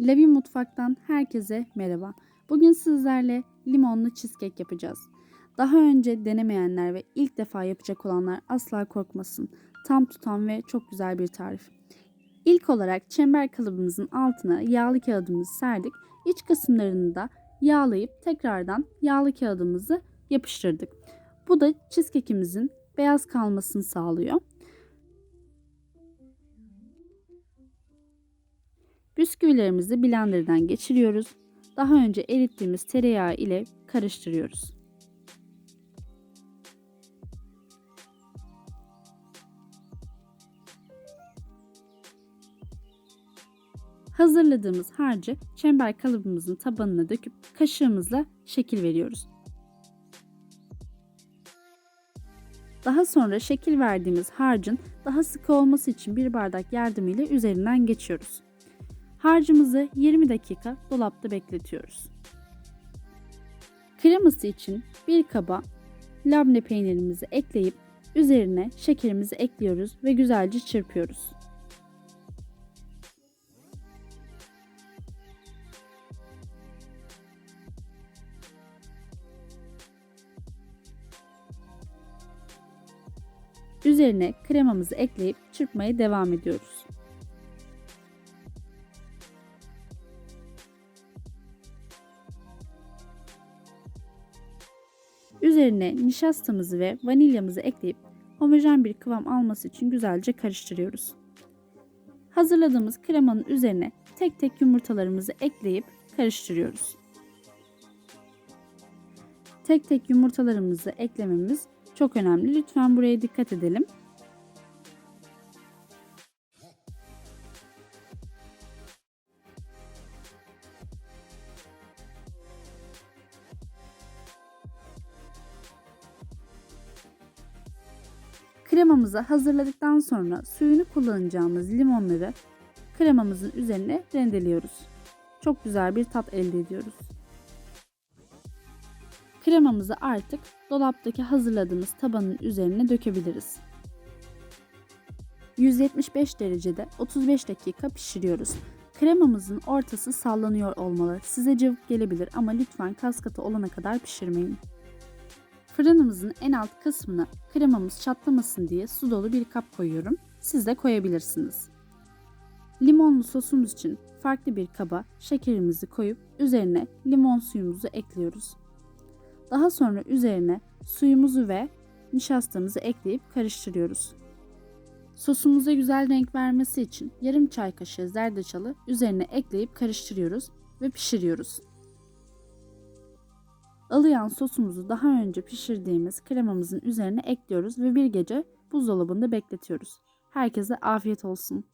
Levi Mutfak'tan herkese merhaba. Bugün sizlerle limonlu cheesecake yapacağız. Daha önce denemeyenler ve ilk defa yapacak olanlar asla korkmasın. Tam tutan ve çok güzel bir tarif. İlk olarak çember kalıbımızın altına yağlı kağıdımızı serdik. İç kısımlarını da yağlayıp tekrardan yağlı kağıdımızı yapıştırdık. Bu da cheesecake'imizin beyaz kalmasını sağlıyor. Bisküvilerimizi blenderdan geçiriyoruz. Daha önce erittiğimiz tereyağı ile karıştırıyoruz. Hazırladığımız harcı çember kalıbımızın tabanına döküp kaşığımızla şekil veriyoruz. Daha sonra şekil verdiğimiz harcın daha sıkı olması için bir bardak yardımıyla üzerinden geçiyoruz. Harcımızı 20 dakika dolapta bekletiyoruz. Kreması için bir kaba labne peynirimizi ekleyip üzerine şekerimizi ekliyoruz ve güzelce çırpıyoruz. Üzerine kremamızı ekleyip çırpmaya devam ediyoruz. Üzerine nişastamızı ve vanilyamızı ekleyip homojen bir kıvam alması için güzelce karıştırıyoruz. Hazırladığımız kremanın üzerine tek tek yumurtalarımızı ekleyip karıştırıyoruz. Tek tek yumurtalarımızı eklememiz çok önemli. Lütfen buraya dikkat edelim. Kremamızı hazırladıktan sonra suyunu kullanacağımız limonları kremamızın üzerine rendeliyoruz. Çok güzel bir tat elde ediyoruz. Kremamızı artık dolaptaki hazırladığımız tabanın üzerine dökebiliriz. 175 derecede 35 dakika pişiriyoruz. Kremamızın ortası sallanıyor olmalı. Size cıvık gelebilir ama lütfen kas katı olana kadar pişirmeyin. Fırınımızın en alt kısmına kremamız çatlamasın diye su dolu bir kap koyuyorum. Siz de koyabilirsiniz. Limonlu sosumuz için farklı bir kaba şekerimizi koyup üzerine limon suyumuzu ekliyoruz. Daha sonra üzerine suyumuzu ve nişastamızı ekleyip karıştırıyoruz. Sosumuza güzel renk vermesi için yarım çay kaşığı zerdeçalı üzerine ekleyip karıştırıyoruz ve pişiriyoruz. Ilıyan sosumuzu daha önce pişirdiğimiz kremamızın üzerine ekliyoruz ve bir gece buzdolabında bekletiyoruz. Herkese afiyet olsun.